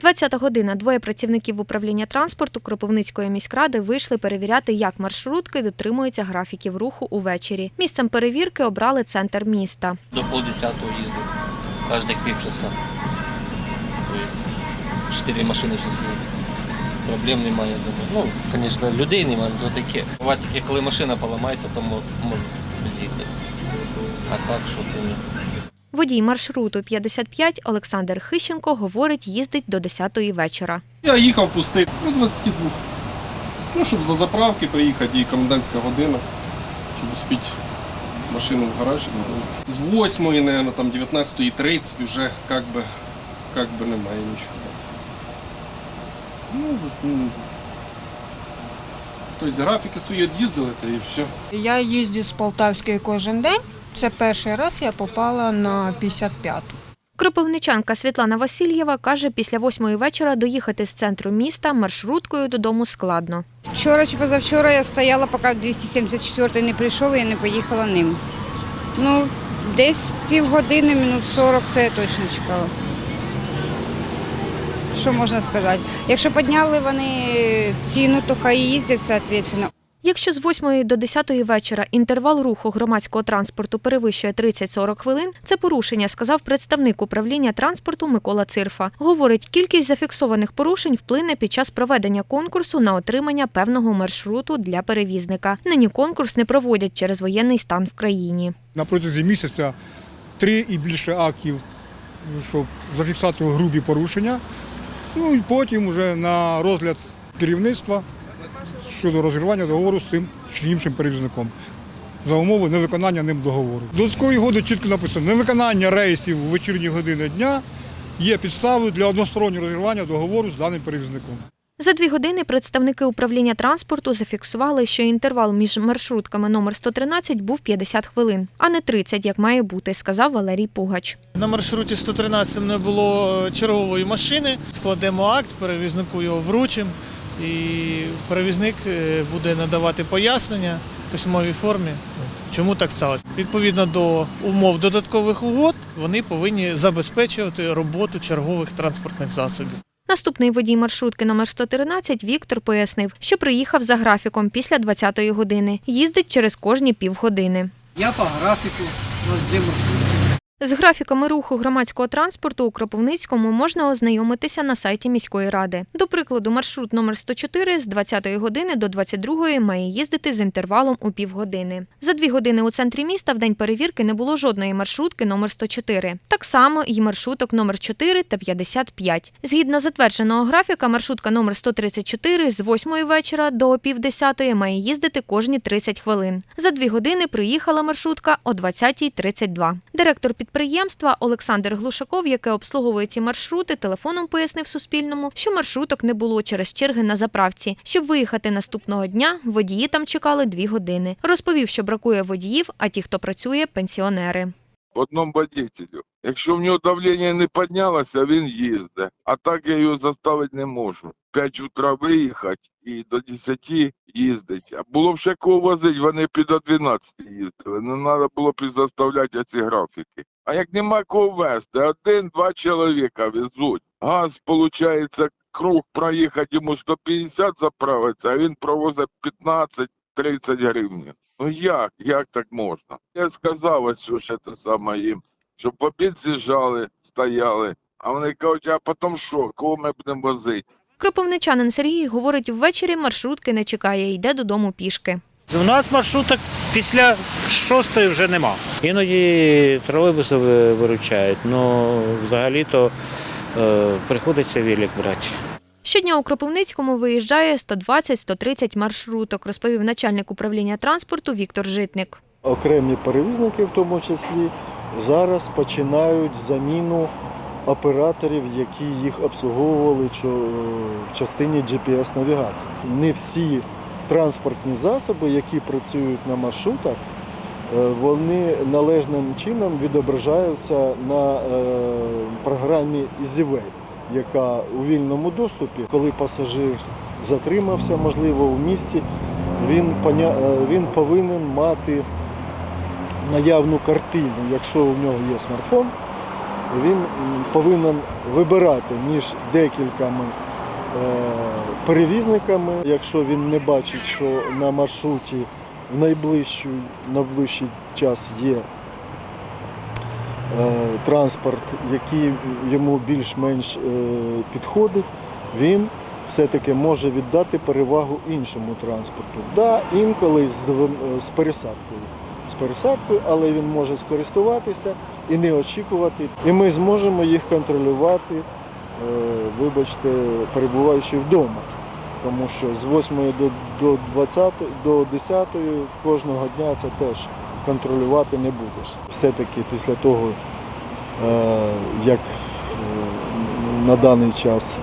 20 година. Двоє працівників управління транспорту Кропивницької міськради вийшли перевіряти, як маршрутки дотримуються графіків руху увечері. Місцем перевірки обрали центр міста. До полдесятого їздив. Кожних півчаса. Тобто чотири машини зараз їздять. Проблем немає, я думаю. Ну, звісно, людей немає, то таке. Буває тільки коли машина поламається, то мо- можуть з'їхати. А так, що то ні. Водій маршруту 55 Олександр Хищенко говорить, їздить до 10-ї вечора. Я їхав пустий до 22. Ну, щоб за заправки приїхати і комендантська година, щоб успіти машину в гараж. З 8, наверное, там 19.30 вже как би, как би немає нічого. Ну, тобто графіки свої від'їздили, та і все. Я їздю з Полтавської кожен день. Це перший раз я попала на 55-ту. Кропивничанка Світлана Васильєва каже, після 8 вечора доїхати з центру міста маршруткою додому складно. Вчора чи позавчора я стояла, поки 274-й не прийшов, і я не поїхала ним. Ну, десь півгодини, минут 40 це я точно чекала. Що можна сказати? Якщо підняли вони ціну, то хай їздять, соответственно. Якщо з 8 до 10 вечора інтервал руху громадського транспорту перевищує 30-40 хвилин, це порушення, сказав представник управління транспорту Микола Цирфа. Говорить, кількість зафіксованих порушень вплине під час проведення конкурсу на отримання певного маршруту для перевізника. Нині конкурс не проводять через воєнний стан в країні. на протязі місяця три і більше актів, щоб зафіксувати грубі порушення. Ну і потім вже на розгляд керівництва щодо розірвання договору з тим чи іншим перевізником. За умови невиконання ним договору. Додаткової угоди чітко написано, невиконання рейсів у вечірні години дня є підставою для одностороннього розірвання договору з даним перевізником. За дві години представники управління транспорту зафіксували, що інтервал між маршрутками номер 113 був 50 хвилин, а не 30, як має бути, сказав Валерій Пугач. На маршруті 113 не було чергової машини. Складемо акт, перевізнику його вручимо, і перевізник е, буде надавати пояснення в письмовій формі, чому так сталося. Відповідно до умов додаткових угод, вони повинні забезпечувати роботу чергових транспортних засобів. Наступний водій маршрутки номер 113 Віктор пояснив, що приїхав за графіком після 20-ї години. Їздить через кожні півгодини. Я по графіку у нас дві маршрути. З графіками руху громадського транспорту у Кропивницькому можна ознайомитися на сайті міської ради. До прикладу, маршрут номер 104 з 20 години до 22 має їздити з інтервалом у півгодини. За дві години у центрі міста в день перевірки не було жодної маршрутки номер 104. Так само і маршруток номер 4 та 55. Згідно затвердженого графіка, маршрутка номер 134 з 8 вечора до півдесятої має їздити кожні 30 хвилин. За дві години приїхала маршрутка о 20.32. Директор підприємства Олександр Глушаков, яке обслуговує ці маршрути, телефоном пояснив Суспільному, що маршруток не було через черги на заправці. Щоб виїхати наступного дня, водії там чекали дві години. Розповів, що бракує водіїв, а ті, хто працює, пенсіонери. одному водителю. Якщо в нього давлення не піднялося, він їздить. А так я його заставити не можу. 5 утра виїхати і до 10 їздить. А було б ще кого возити, вони під до 12 їздили. Не треба було б заставляти ці графіки. А як нема кого везти, один-два чоловіка везуть. Газ, виходить, круг проїхати йому 150 заправиться, а він провозить 15 30 гривень. Ну як? Як так можна? Я сказав ось що ще те саме їм, щоб в обід з'їжджали, стояли, а вони кажуть, а потім що, кого ми будемо возити? Кропивничанин Сергій говорить, ввечері маршрутки не чекає, йде додому пішки. У нас маршруток після шостої вже нема. Іноді тролейбуси виручають, але взагалі-то е, приходиться велик брати. Щодня у Кропивницькому виїжджає 120-130 маршруток, розповів начальник управління транспорту Віктор Житник. окремі перевізники, в тому числі, зараз починають заміну операторів, які їх обслуговували в частині GPS-навігації. Не всі транспортні засоби, які працюють на маршрутах, вони належним чином відображаються на е, програмі EasyWay, яка у вільному доступі, коли пасажир затримався, можливо, у місці, він, е, він повинен мати наявну картину, якщо у нього є смартфон, він повинен вибирати між декількома е, перевізниками. Якщо він не бачить, що на маршруті в найближчий, найближчий час є е, транспорт, який йому більш-менш е, підходить, він все-таки може віддати перевагу іншому транспорту. Да, інколи з, в- з пересадкою. З пересадкою, але він може скористуватися і не очікувати. І ми зможемо їх контролювати, е, вибачте, перебуваючи вдома. Тому що з 8 до, до 20, до 10 кожного дня це теж контролювати не будеш. Все-таки після того, е, як е, на даний час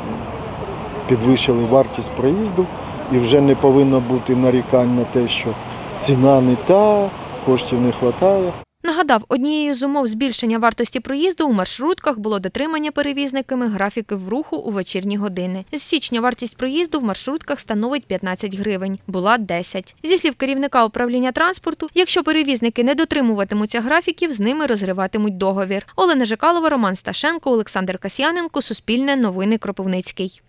підвищили вартість проїзду, і вже не повинно бути нарікань на те, що ціна не та, коштів не вистачає. Нагадав, однією з умов збільшення вартості проїзду у маршрутках було дотримання перевізниками графіків руху у вечірні години. З січня вартість проїзду в маршрутках становить 15 гривень, була 10. Зі слів керівника управління транспорту, якщо перевізники не дотримуватимуться графіків, з ними розриватимуть договір. Олена Жикалова, Роман Сташенко, Олександр Касьяненко, Суспільне новини Кропивницький.